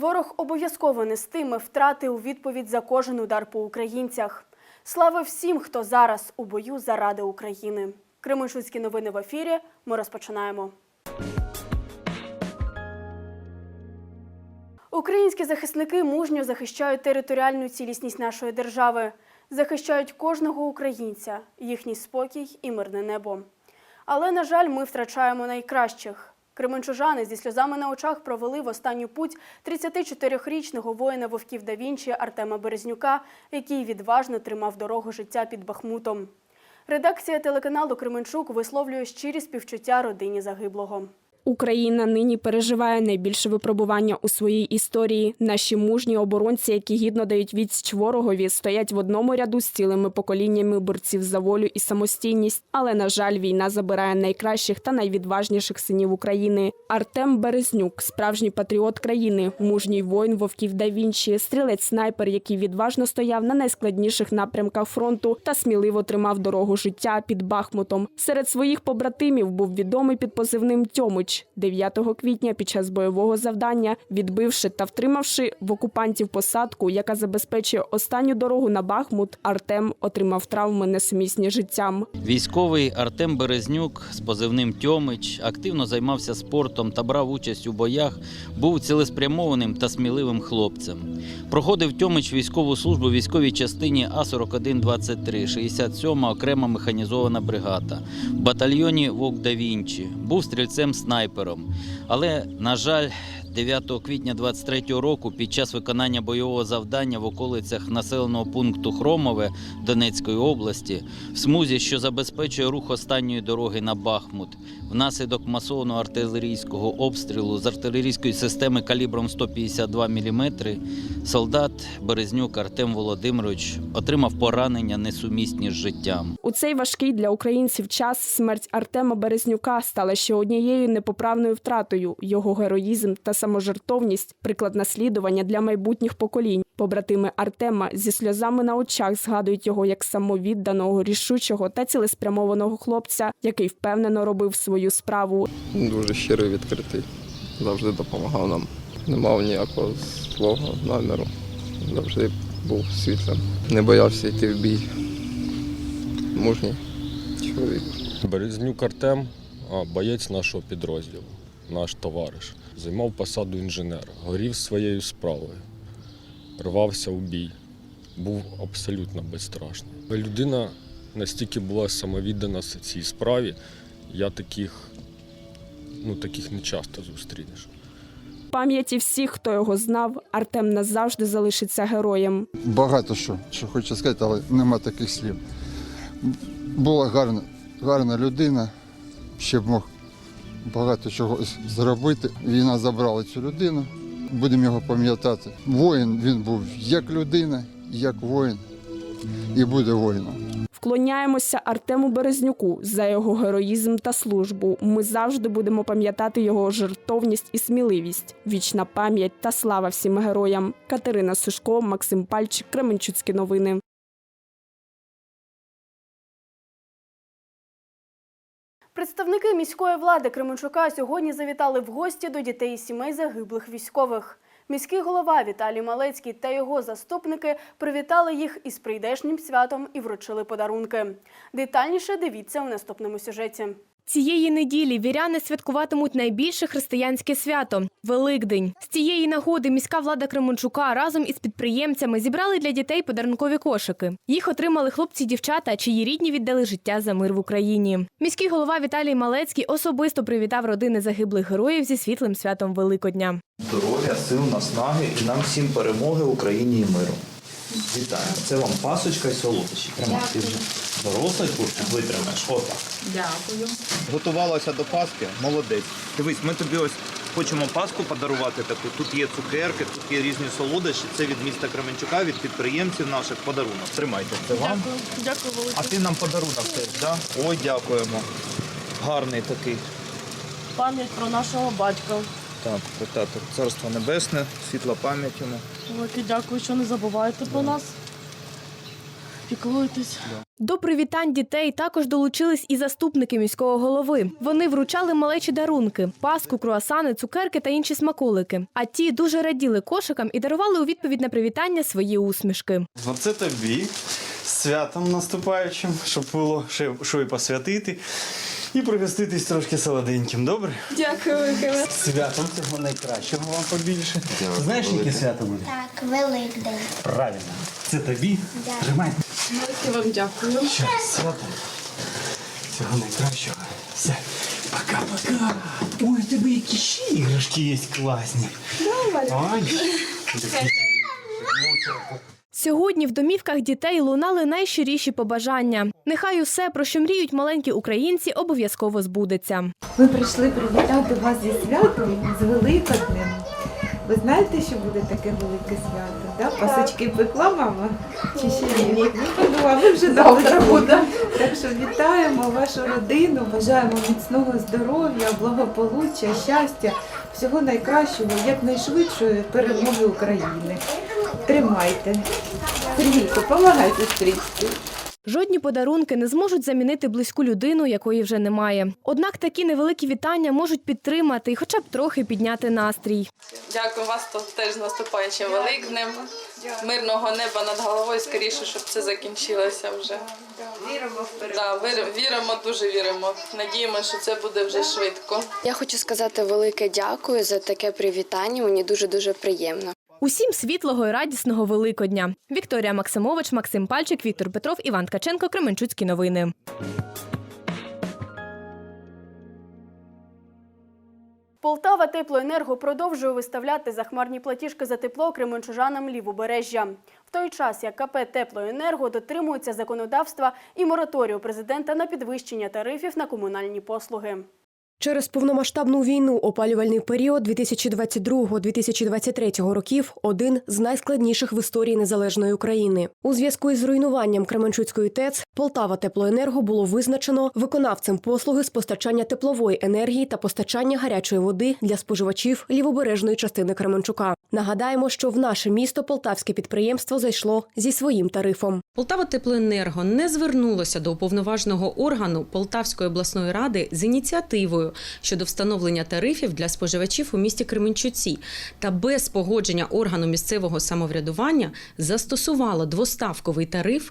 Ворог обов'язково нестиме втрати у відповідь за кожен удар по українцях. Слава всім, хто зараз у бою заради України. Кременчуцькі новини в ефірі. Ми розпочинаємо. Українські захисники мужньо захищають територіальну цілісність нашої держави, захищають кожного українця, їхній спокій і мирне небо. Але, на жаль, ми втрачаємо найкращих. Кременчужани зі сльозами на очах провели в останню путь 34-річного воїна вовків да Вінчі Артема Березнюка, який відважно тримав дорогу життя під Бахмутом. Редакція телеканалу Кременчук висловлює щирі співчуття родині загиблого. Україна нині переживає найбільше випробування у своїй історії. Наші мужні оборонці, які гідно дають відсіч ворогові, стоять в одному ряду з цілими поколіннями борців за волю і самостійність. Але на жаль, війна забирає найкращих та найвідважніших синів України. Артем Березнюк, справжній патріот країни, мужній воїн вовків да Вінчі, стрілець снайпер, який відважно стояв на найскладніших напрямках фронту та сміливо тримав дорогу життя під Бахмутом. Серед своїх побратимів був відомий під позивним Тьомич. 9 квітня під час бойового завдання, відбивши та втримавши в окупантів посадку, яка забезпечує останню дорогу на Бахмут, Артем отримав травми несумісні життям. Військовий Артем Березнюк з позивним Тьомич активно займався спортом та брав участь у боях, був цілеспрямованим та сміливим хлопцем. Проходив Тьомич військову службу в військовій частині А4123, 67 окрема механізована бригада в батальйоні Вовк да Вінчі. Був стрільцем-снайпером. Але, на жаль, 9 квітня 23 року під час виконання бойового завдання в околицях населеного пункту Хромове Донецької області в смузі, що забезпечує рух останньої дороги на Бахмут, внаслідок масованого артилерійського обстрілу з артилерійської системи калібром 152 мм, солдат Березнюк Артем Володимирович отримав поранення несумісні з життям. У цей важкий для українців час смерть Артема Березнюка стала ще однією непоправною втратою. Його героїзм та саможертовність приклад наслідування для майбутніх поколінь. Побратими Артема зі сльозами на очах згадують його як самовідданого, рішучого та цілеспрямованого хлопця, який впевнено робив свою справу. Дуже щирий, відкритий. Завжди допомагав нам. Не мав ніякого злого наміру. Завжди був світлим. Не боявся йти в бій. Мужній чоловік. Березнюк Артем, боєць нашого підрозділу, наш товариш. Займав посаду інженера, горів своєю справою, рвався у бій, був абсолютно безстрашний. Людина настільки була самовіддана цій справі, я таких, ну, таких не часто зустрінеш. Пам'яті всіх, хто його знав, Артем назавжди залишиться героєм. багато що, що хочу сказати, але нема таких слів. Була гарна, гарна людина, ще б мог багато чого зробити. Війна забрала цю людину. Будемо його пам'ятати. Воїн він був як людина, як воїн, і буде воїном. Вклоняємося Артему Березнюку за його героїзм та службу. Ми завжди будемо пам'ятати його жертовність і сміливість. Вічна пам'ять та слава всім героям. Катерина Сушко, Максим Пальчик, Кременчуцькі новини. Представники міської влади Кременчука сьогодні завітали в гості до дітей і сімей загиблих військових. Міський голова Віталій Малецький та його заступники привітали їх із прийдешнім святом і вручили подарунки. Детальніше дивіться у наступному сюжеті. Цієї неділі віряни святкуватимуть найбільше християнське свято Великдень. З цієї нагоди міська влада Кременчука разом із підприємцями зібрали для дітей подарункові кошики. Їх отримали хлопці й дівчата, чиї рідні віддали життя за мир в Україні. Міський голова Віталій Малецький особисто привітав родини загиблих героїв зі світлим святом Великодня. здоров'я, сил, наснаги і нам всім перемоги в Україні і миру. Вітаємо. Це вам пасочка і солодощі. Тримай, ти вже дорослий хлопчик, витримаєш. Отак. Дякую. Готувалася до Пасхи, молодець. Дивись, ми тобі ось хочемо Пасху подарувати таку. Тут є цукерки, тут є різні солодощі. Це від міста Кременчука, від підприємців наших подарунок. Тримайте. Це вам. Дякую, дякую велике. А ти нам подарунок теж, так? Да? Ой, дякуємо. Гарний такий. пам'ять про нашого батька. Так, так, царство небесне, світла пам'ять йому. Велике дякую, що не забуваєте про нас. Піклуйтесь. До привітань дітей також долучились і заступники міського голови. Вони вручали малечі дарунки, паску, круасани, цукерки та інші смаколики. А ті дуже раділи кошикам і дарували у відповідь на привітання свої усмішки. Оце тобі святом наступаючим, щоб було ще що і посвятити. І пригоститись трошки солоденьким, добре? Дякую, Михайло. Святом цього найкращого вам побільше. Знаєш, яке свято буде? Так, Великдень. Правильно. Це тобі. Дякую. Тримай. Я вам дякую. Щас, свято. Всього найкращого. Все. Пока-пока. Ой, у тебе які ще іграшки є класні. Ой. Сьогодні в домівках дітей лунали найщиріші побажання. Нехай усе, про що мріють маленькі українці, обов'язково збудеться. Ми прийшли привітати вас зі святом, з Великоднем. Ви знаєте, що буде таке велике свято? Да? Пасочки пекла мама? Чи ще ні? Ну, подумала, ви вже завтра буде. Так що вітаємо вашу родину, бажаємо міцного здоров'я, благополуччя, щастя, всього найкращого, якнайшвидшої перемоги України. Тримайте. Сергійко, помагайте стрічці. Жодні подарунки не зможуть замінити близьку людину, якої вже немає. Однак такі невеликі вітання можуть підтримати і хоча б трохи підняти настрій. Дякую вас то теж з наступаючим великднем. Мирного неба над головою, скоріше, щоб це закінчилося вже. Віримо в Да, вір- віримо, дуже віримо. Надіємося, що це буде вже швидко. Я хочу сказати велике дякую за таке привітання. Мені дуже дуже приємно. Усім світлого і радісного Великодня. Вікторія Максимович, Максим Пальчик, Віктор Петров, Іван Ткаченко, Кременчуцькі новини. Полтава Теплоенерго продовжує виставляти захмарні платіжки за тепло кременчужанам лівобережжя. В той час, як КП Теплоенерго дотримується законодавства і мораторію президента на підвищення тарифів на комунальні послуги. Через повномасштабну війну опалювальний період 2022-2023 років один з найскладніших в історії незалежної України. У зв'язку із руйнуванням Кременчуцької ТЕЦ Полтава Теплоенерго було визначено виконавцем послуги з постачання теплової енергії та постачання гарячої води для споживачів лівобережної частини Кременчука. Нагадаємо, що в наше місто полтавське підприємство зайшло зі своїм тарифом. Полтава Теплоенерго не звернулося до уповноваженого органу Полтавської обласної ради з ініціативою щодо встановлення тарифів для споживачів у місті Кременчуці та без погодження органу місцевого самоврядування застосувало двоставковий тариф.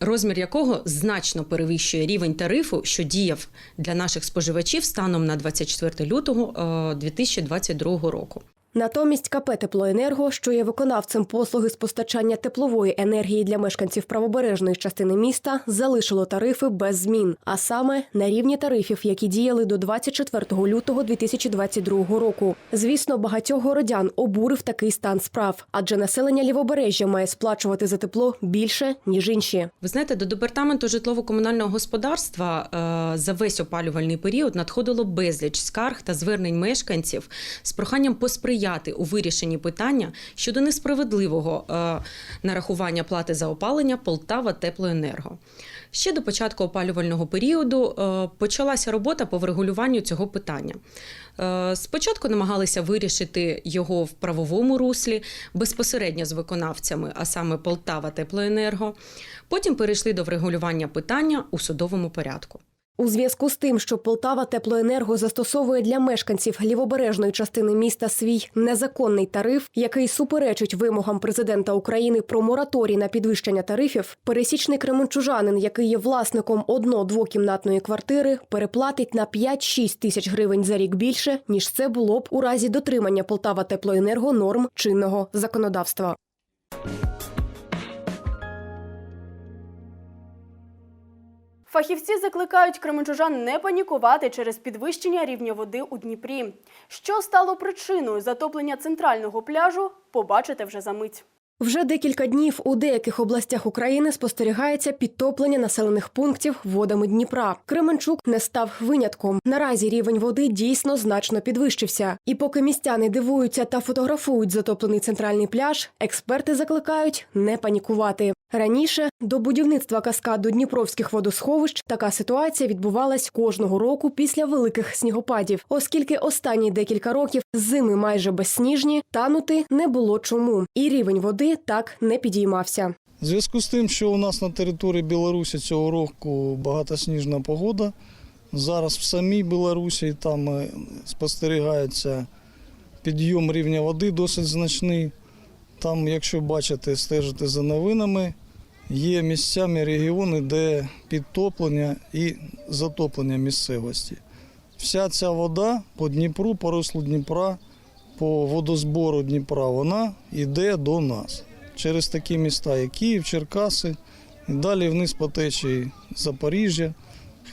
Розмір якого значно перевищує рівень тарифу, що діяв для наших споживачів станом на 24 лютого е, 2022 року. Натомість КП Теплоенерго, що є виконавцем послуги з постачання теплової енергії для мешканців правобережної частини міста, залишило тарифи без змін, а саме на рівні тарифів, які діяли до 24 лютого 2022 року. Звісно, багатьох городян обурив такий стан справ, адже населення лівобережжя має сплачувати за тепло більше ніж інші. Ви знаєте, до департаменту житлово-комунального господарства е, за весь опалювальний період надходило безліч скарг та звернень мешканців з проханням посприяти у вирішенні питання щодо несправедливого е, нарахування плати за опалення Полтава Теплоенерго. Ще до початку опалювального періоду е, почалася робота по врегулюванню цього питання. Е, Спочатку намагалися вирішити його в правовому руслі безпосередньо з виконавцями, а саме Полтава Теплоенерго. Потім перейшли до врегулювання питання у судовому порядку. У зв'язку з тим, що Полтава Теплоенерго застосовує для мешканців лівобережної частини міста свій незаконний тариф, який суперечить вимогам президента України про мораторій на підвищення тарифів, пересічний кременчужанин, який є власником одно-двокімнатної квартири, переплатить на 5-6 тисяч гривень за рік більше, ніж це було б у разі дотримання Полтава Теплоенерго норм чинного законодавства. Фахівці закликають кременчужан не панікувати через підвищення рівня води у Дніпрі. Що стало причиною затоплення центрального пляжу, побачите вже за мить. Вже декілька днів у деяких областях України спостерігається підтоплення населених пунктів водами Дніпра. Кременчук не став винятком. Наразі рівень води дійсно значно підвищився. І поки містяни дивуються та фотографують затоплений центральний пляж, експерти закликають не панікувати. Раніше до будівництва каскаду Дніпровських водосховищ така ситуація відбувалась кожного року після великих снігопадів, оскільки останні декілька років зими майже безсніжні, танути не було чому, і рівень води так не підіймався. В зв'язку з тим, що у нас на території Білорусі цього року багатосніжна погода, зараз в самій Білорусі там е, спостерігається підйом рівня води досить значний. Там, якщо бачите, стежите за новинами, є місцями регіони, де підтоплення і затоплення місцевості. Вся ця вода по Дніпру, по руслу Дніпра, по водозбору Дніпра, вона йде до нас через такі міста, як Київ, Черкаси, і далі вниз по течії Запоріжжя,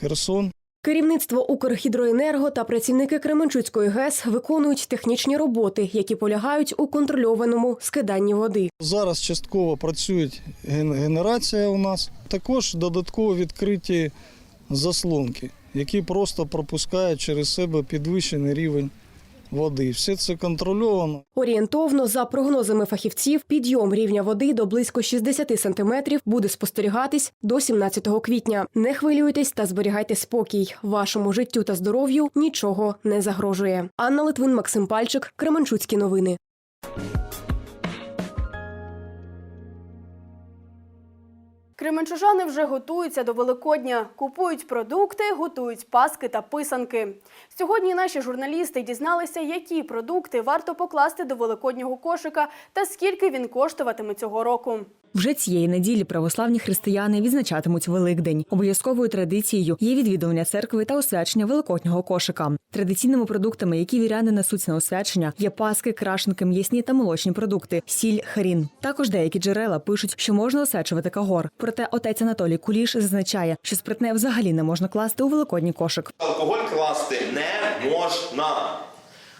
Херсон. Керівництво Укрхідроенерго та працівники Кременчуцької ГЕС виконують технічні роботи, які полягають у контрольованому скиданні води. Зараз частково працює ген- генерація у нас. Також додатково відкриті заслонки, які просто пропускають через себе підвищений рівень води. Все це контрольовано. Орієнтовно, за прогнозами фахівців, підйом рівня води до близько 60 сантиметрів буде спостерігатись до 17 квітня. Не хвилюйтесь та зберігайте спокій. Вашому життю та здоров'ю нічого не загрожує. Анна Литвин, Максим Пальчик, Кременчуцькі новини. Кременчужани вже готуються до Великодня, купують продукти, готують паски та писанки. Сьогодні наші журналісти дізналися, які продукти варто покласти до великоднього кошика та скільки він коштуватиме цього року. Вже цієї неділі православні християни відзначатимуть Великдень. Обов'язковою традицією є відвідування церкви та освячення великоднього кошика. Традиційними продуктами, які віряни несуть на освячення, є паски, крашенки, м'ясні та молочні продукти, сіль, хрін. Також деякі джерела пишуть, що можна освячувати кагор. Проте отець Анатолій Куліш зазначає, що спиртне взагалі не можна класти у великодній кошик. Алкоголь класти не можна.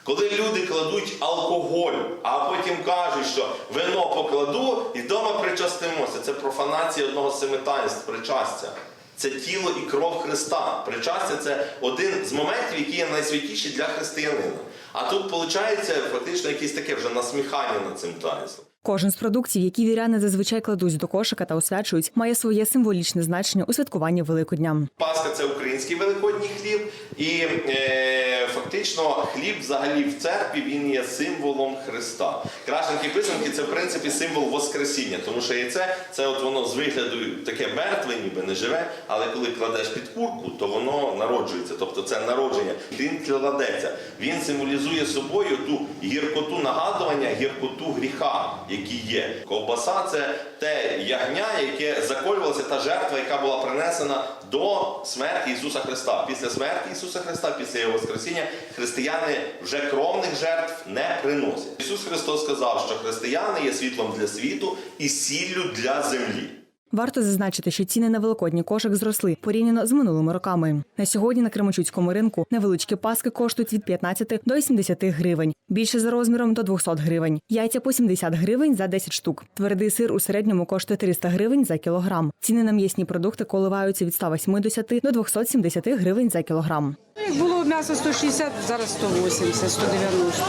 Коли люди кладуть алкоголь, а потім кажуть, що вино покладу і вдома причастимося, це профанація одного з семи таїнств причастя. Це тіло і кров Христа. Причастя це один з моментів, які є найсвятіші для християнина. А тут виходить фактично якесь таке вже насміхання над цим таїнством. Кожен з продуктів, які віряни зазвичай кладуть до кошика та освячують, має своє символічне значення у святкуванні Великодня. Пасха це український великодній хліб, і е, фактично хліб взагалі в церкві він є символом Христа. Крашенки писанки це в принципі символ Воскресіння, тому що яйце це от воно з вигляду таке мертве, ніби не живе, але коли кладеш під курку, то воно народжується. Тобто це народження. Він кладеться. Він символізує собою ту гіркоту нагадування, гіркоту гріха, який є. Ковбаса це те ягня, яке заколювалося, та жертва, яка була принесена до смерті Ісуса Христа. Після смерті Ісуса Христа, після Його Воскресіння, християни вже кровних жертв не приносять. Ісус Христос сказав, що християни є світлом для світу і сіллю для землі. Варто зазначити, що ціни на великодній кошик зросли порівняно з минулими роками. На сьогодні на Кременчуцькому ринку невеличкі паски коштують від 15 до 70 гривень, більше за розміром до 200 гривень. Яйця по 70 гривень за 10 штук. Твердий сир у середньому коштує 300 гривень за кілограм. Ціни на м'ясні продукти коливаються від 180 до 270 гривень за кілограм. Як було м'ясо 160, зараз 180, 190.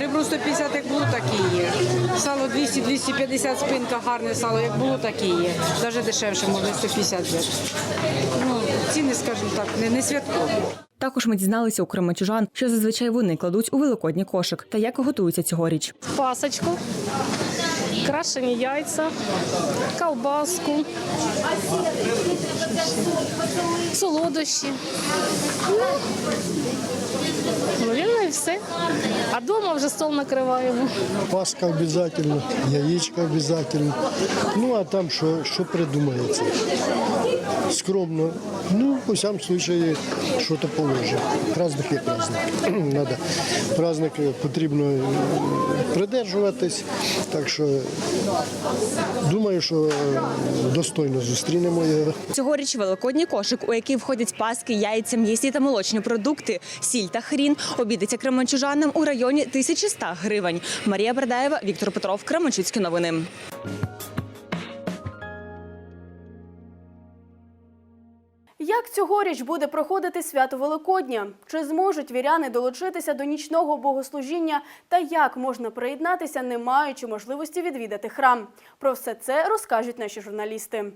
Ребро 150, як було, так і є. Сало 200-250, спинка гарне сало, як було, так і є. Навіть дешевше можна 150 взяти. Ну, ціни, скажімо так, не, не святкові. Також ми дізналися у кременчужан, що зазвичай вони кладуть у великодній кошик та як готуються цьогоріч. пасочку, крашені яйця, колбаску, солодощі. Наверное, і все. А вдома вже стол накриваємо. Паска обов'язково, яєчка обов'язково. Ну, а там що, що придумається. Скромно. Ну, у всякому случае, що-то положено. Праздник є праздник. Надо. Праздник потрібно е, придержуватись. Так що думаю, що е, достойно зустрінемо його. Цьогоріч великодній кошик, у який входять паски, яйця, м'ясні та молочні продукти, сіль та хрін, обідеться кременчужанам у районі 1100 гривень. Марія Бердаєва, Віктор Петров, Кременчуцькі новини. Цьогоріч буде проходити свято Великодня? Чи зможуть віряни долучитися до нічного богослужіння та як можна приєднатися, не маючи можливості відвідати храм? Про все це розкажуть наші журналісти.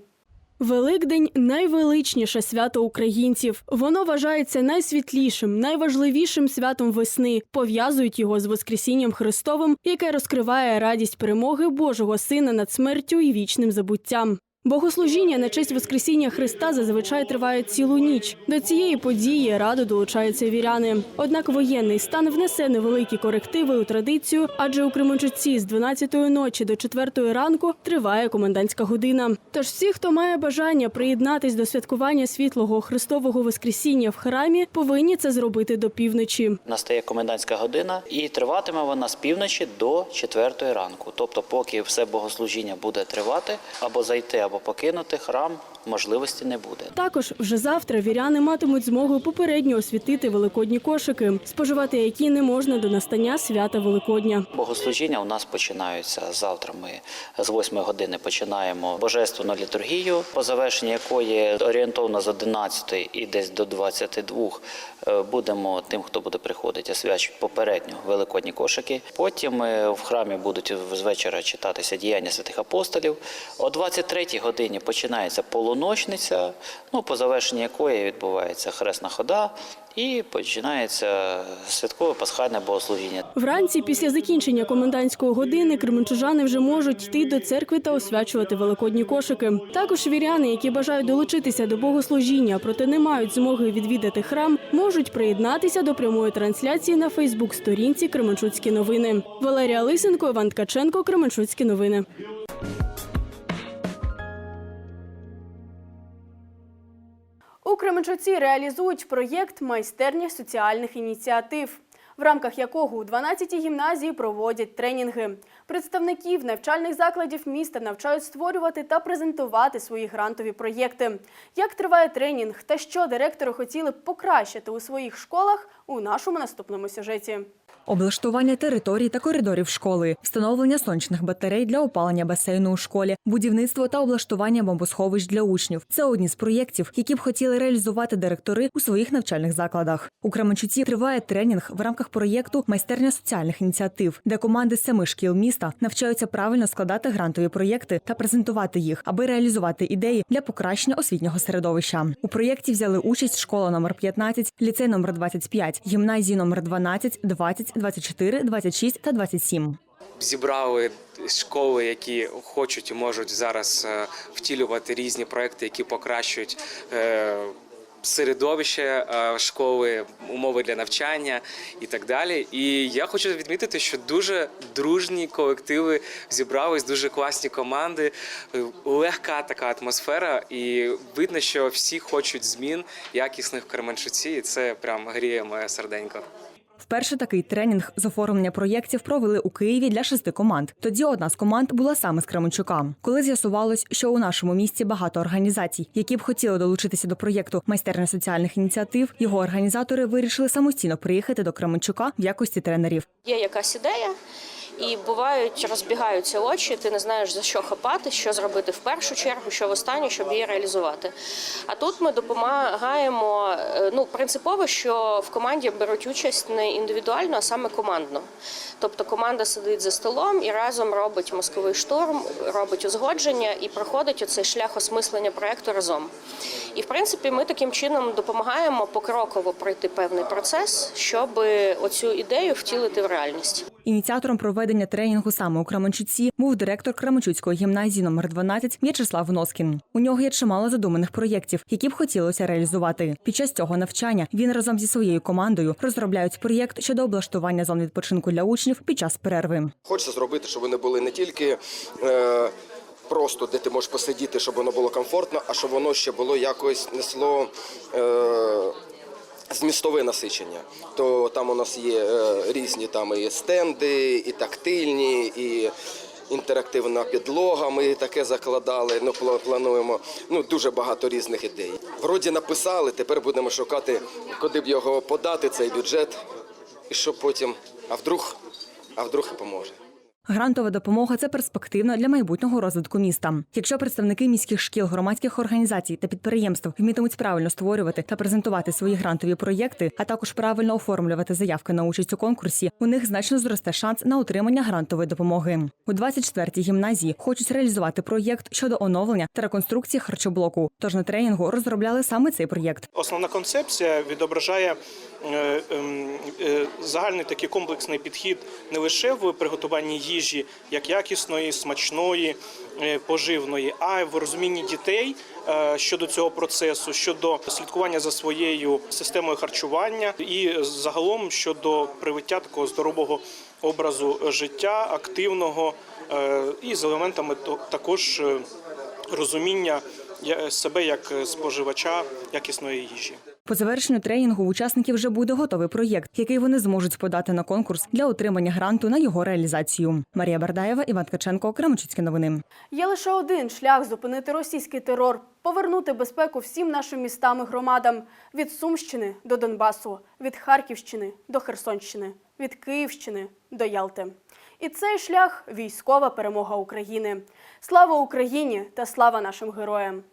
Великдень найвеличніше свято українців. Воно вважається найсвітлішим, найважливішим святом весни. Пов'язують його з Воскресінням Христовим, яке розкриває радість перемоги Божого Сина над смертю і вічним забуттям. Богослужіння на честь Воскресіння Христа зазвичай триває цілу ніч. До цієї події радо долучаються віряни. Однак воєнний стан внесе невеликі корективи у традицію, адже у Кременчуці з 12-ї ночі до 4-ї ранку триває комендантська година. Тож всі, хто має бажання приєднатись до святкування світлого Христового Воскресіння в храмі, повинні це зробити до півночі. Настає комендантська година, і триватиме вона з півночі до четвертої ранку. Тобто, поки все богослужіння буде тривати, або зайти, або покинути храм, можливості не буде. Також вже завтра віряни матимуть змогу попередньо освітити великодні кошики, споживати які не можна до настання свята Великодня. Богослужіння у нас починаються завтра. Ми з 8 години починаємо божественну літургію, по завершенні якої орієнтовно з 11 і десь до 22 е, будемо тим, хто буде приходити, освячувати попередньо великодні кошики. Потім е, в храмі будуть з вечора читатися діяння святих апостолів. О 23 годині починається полуночниця, ну по завершенні якої відбувається хресна хода. І починається святкове пасхальне богослужіння. Вранці, після закінчення комендантської години, кременчужани вже можуть йти до церкви та освячувати великодні кошики. Також віряни, які бажають долучитися до богослужіння, проте не мають змоги відвідати храм, можуть приєднатися до прямої трансляції на Фейсбук-сторінці Кременчуцькі новини. Валерія Лисенко, Іван Ткаченко, Кременчуцькі новини. Кременчуці реалізують проєкт майстерня соціальних ініціатив, в рамках якого у 12-й гімназії проводять тренінги. Представників навчальних закладів міста навчають створювати та презентувати свої грантові проєкти. Як триває тренінг та що директори хотіли б покращити у своїх школах у нашому наступному сюжеті. Облаштування територій та коридорів школи, встановлення сонячних батарей для опалення басейну у школі, будівництво та облаштування бомбосховищ для учнів це одні з проєктів, які б хотіли реалізувати директори у своїх навчальних закладах. У Кременчуці триває тренінг в рамках проєкту Майстерня соціальних ініціатив, де команди семи шкіл міста навчаються правильно складати грантові проєкти та презентувати їх, аби реалізувати ідеї для покращення освітнього середовища. У проєкті взяли участь школа номер 15, ліцей номер 25, гімназії номер 12, 20, 24, 26 та 27. Зібрали школи, які хочуть і можуть зараз е, втілювати різні проекти, які покращують е, середовище е, школи, умови для навчання і так далі. І я хочу відмітити, що дуже дружні колективи зібрались, дуже класні команди, легка така атмосфера, і видно, що всі хочуть змін якісних в Кременчуці, і це прям гріє моє серденько. Вперше такий тренінг з оформлення проєктів провели у Києві для шести команд. Тоді одна з команд була саме з Кременчука. Коли з'ясувалось, що у нашому місті багато організацій, які б хотіли долучитися до проєкту майстерня соціальних ініціатив, його організатори вирішили самостійно приїхати до Кременчука в якості тренерів. Є якась ідея, і бувають розбігаються очі. Ти не знаєш за що хапати, що зробити в першу чергу, що в останню, щоб її реалізувати. А тут ми допомагаємо. е, Ну, принципово, що в команді беруть участь не індивідуально, а саме командно. Тобто команда сидить за столом і разом робить мозковий штурм, робить узгодження і проходить оцей шлях осмислення проекту разом. І в принципі, ми таким чином допомагаємо покроково пройти певний процес, щоб оцю ідею втілити в реальність. Ініціатором проведення тренінгу саме у Кременчуці був директор Кременчуцької гімназії номер 12 В'ячеслав Носкін. У нього є чимало задуманих проєктів, які б хотілося реалізувати. Під час цього навчання він разом зі своєю командою розробляють проєкт щодо облаштування зон відпочинку для учнів під час перерви. Хочеться зробити, щоб вони були не тільки е, просто, де ти можеш посидіти, щоб воно було комфортно, а щоб воно ще було якось несло. Е, Змістове насичення, то там у нас є е, різні там і стенди, і тактильні, і інтерактивна підлога. Ми таке закладали. Ну плануємо. Ну дуже багато різних ідей. Вроді написали. Тепер будемо шукати, куди б його подати, цей бюджет, і що потім. А вдруг, а вдруг і поможе. Грантова допомога це перспективно для майбутнього розвитку міста. Якщо представники міських шкіл, громадських організацій та підприємств вмітимуть правильно створювати та презентувати свої грантові проєкти, а також правильно оформлювати заявки на участь у конкурсі, у них значно зросте шанс на отримання грантової допомоги. У 24-й гімназії хочуть реалізувати проєкт щодо оновлення та реконструкції харчоблоку. Тож на тренінгу розробляли саме цей проєкт. Основна концепція відображає е, ем, е, загальний такий комплексний підхід не лише в приготуванні їжі, як якісної, смачної, е, поживної, а в розумінні дітей е, щодо цього процесу, щодо слідкування за своєю системою харчування і загалом щодо привиття такого здорового образу життя, активного е, і з елементами також розуміння себе як споживача якісної їжі. По завершенню тренінгу учасників вже буде готовий проєкт, який вони зможуть подати на конкурс для отримання гранту на його реалізацію. Марія Бардаєва, Іван Ткаченко, Кременчуцькі новини. Є лише один шлях зупинити російський терор, повернути безпеку всім нашим містам і громадам від Сумщини до Донбасу, від Харківщини до Херсонщини, від Київщини до Ялти. І цей шлях військова перемога України. Слава Україні та слава нашим героям!